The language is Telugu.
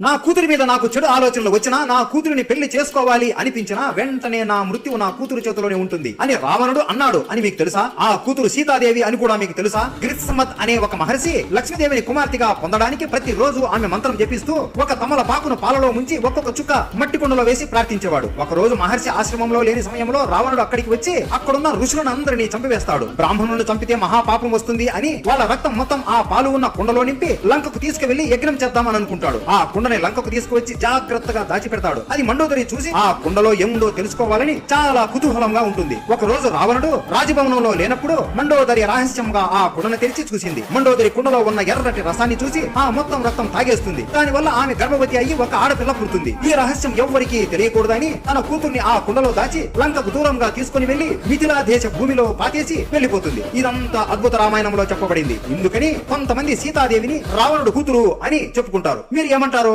నా కూతురి మీద నాకు చెడు ఆలోచనలు వచ్చినా నా కూతురిని పెళ్ళి చేసుకోవాలి అనిపించినా వెంటనే నా మృత్యువు నా కూతురు చేతిలోనే ఉంటుంది అని రావణుడు అన్నాడు అని మీకు తెలుసా? ఆ కూతురు సీతాదేవి అని కూడా మీకు తెలుసా? గ్రిత్సమత్ అనే ఒక మహర్షి లక్ష్మీదేవిని కుమార్తెగా పొందడానికి ప్రతి రోజు ఆమె మంత్రం జపిస్తూ ఒక తమల పాకును పాలలో ముంచి ఒక్కొక్క చుక్క మట్టి కుండలో వేసి ప్రార్థించేవాడు. ఒక రోజు మహర్షి ఆశ్రమంలో లేని సమయంలో రావణుడు అక్కడికి వచ్చి అక్కడున్న ఋషులను అందరినీ చంపివేస్తాడు. బ్రాహ్మణులను చంపితే మహాపాపం వస్తుంది అని వాళ్ళ రక్తం మొత్తం ఆ పాలు ఉన్న కుండలో నింపి లంకకు తీసుకువెళ్ళి యజ్ఞం చేద్దామని అనుకుంటాడు. ఆ కుండని లంకకు తీసుకువచ్చి జాగ్రత్తగా దాచిపెడతాడు. అది మండోదరి చూసి ఆ కుండలో ఏముందో తెలుసుకోవాలని చాలా కుతూహలంగా ఉంటుంది. ఒక రోజు రావణుడు రాజభవనంలో లేనప్పుడు మండోదరి రహస్యంగా ఆ కుండను తెరిచి చూసింది. మండోదరి కుండలో ఉన్న ఎర్రటి రసాన్ని చూసి ఆ మొత్తం రక్తం తాగేస్తుంది. దానివల్ల ఆమె గర్భవతి అయ్యి ఒక ఆడపిల్ల పుడుతుంది. ఈ రహస్యం ఎవ్వరికీ తెలియకూడదని తన కూతుర్ని ఆ కుండలో దాచి లంకకు దూరంగా తీసుకుని వెళ్ళి మిథిలా దేశ భూమిలో పాతేసి వెళ్ళిపోతుంది ఇదంతా అద్భుత రామాయణంలో చెప్పబడింది. ఇందుకని కొంతమంది సీతాదేవిని రావణుడు కూతురు అని చెప్పుకుంటారు. మీరు ఏమంటారు?